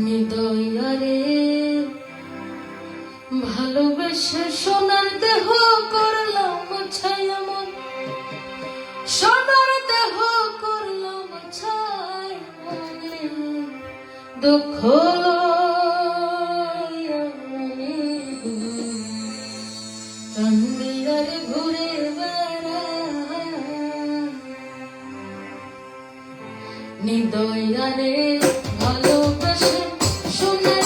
হৃদয়ারে ভালোবেসে সোনার দেহ করলাম ছাই আমার সোনার দেহ করলাম ছাই দুঃখ নিদয়ারে ভালোবাসা Yo me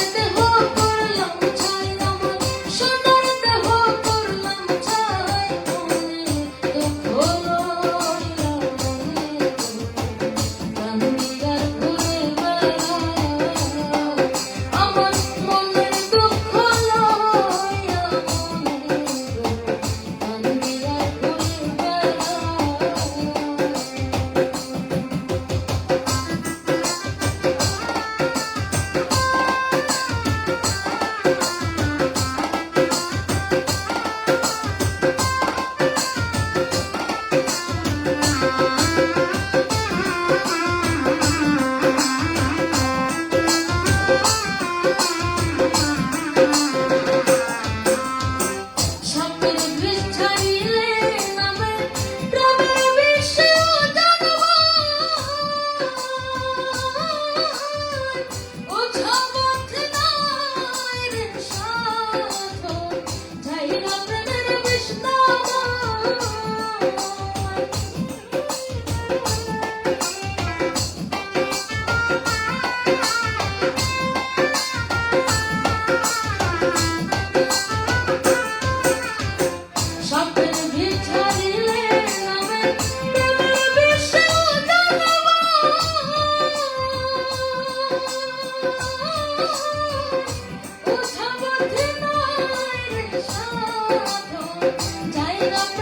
Thank you.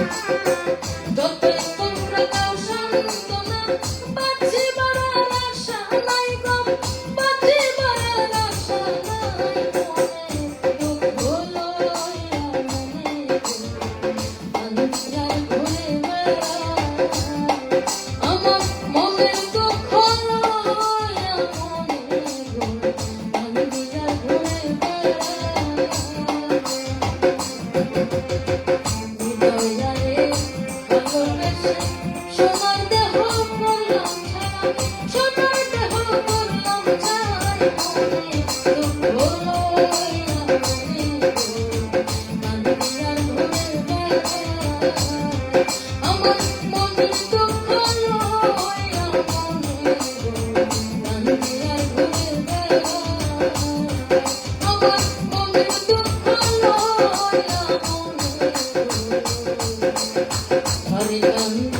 Thank you. Amén. Mm-hmm.